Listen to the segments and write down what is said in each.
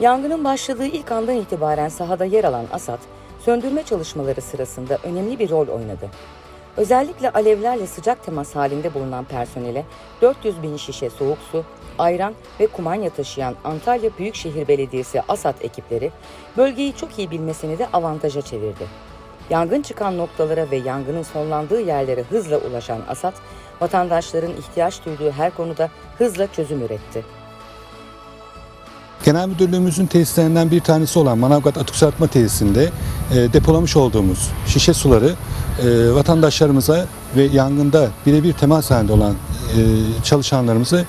Yangının başladığı ilk andan itibaren sahada yer alan ASAD, söndürme çalışmaları sırasında önemli bir rol oynadı. Özellikle alevlerle sıcak temas halinde bulunan personele 400 bin şişe soğuk su, ayran ve kumanya taşıyan Antalya Büyükşehir Belediyesi ASAD ekipleri bölgeyi çok iyi bilmesini de avantaja çevirdi. Yangın çıkan noktalara ve yangının sonlandığı yerlere hızla ulaşan ASAD, vatandaşların ihtiyaç duyduğu her konuda hızla çözüm üretti. Genel Müdürlüğümüzün tesislerinden bir tanesi olan Manavgat Atık Sarıtma Tesisinde e, depolamış olduğumuz şişe suları e, vatandaşlarımıza ve yangında birebir temas halinde olan e, çalışanlarımızı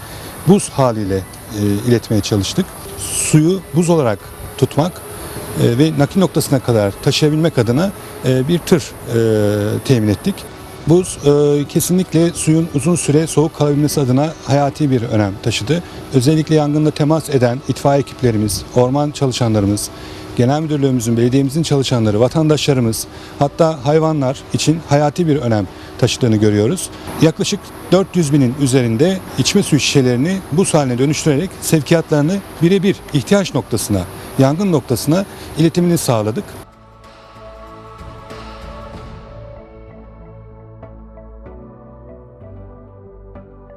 buz haliyle e, iletmeye çalıştık. Suyu buz olarak tutmak e, ve nakil noktasına kadar taşıyabilmek adına e, bir tır e, temin ettik. Buz e, kesinlikle suyun uzun süre soğuk kalabilmesi adına hayati bir önem taşıdı. Özellikle yangında temas eden itfaiye ekiplerimiz, orman çalışanlarımız, genel müdürlüğümüzün, belediyemizin çalışanları, vatandaşlarımız, hatta hayvanlar için hayati bir önem taşıdığını görüyoruz. Yaklaşık 400 binin üzerinde içme suyu şişelerini buz haline dönüştürerek sevkiyatlarını birebir ihtiyaç noktasına, yangın noktasına iletimini sağladık.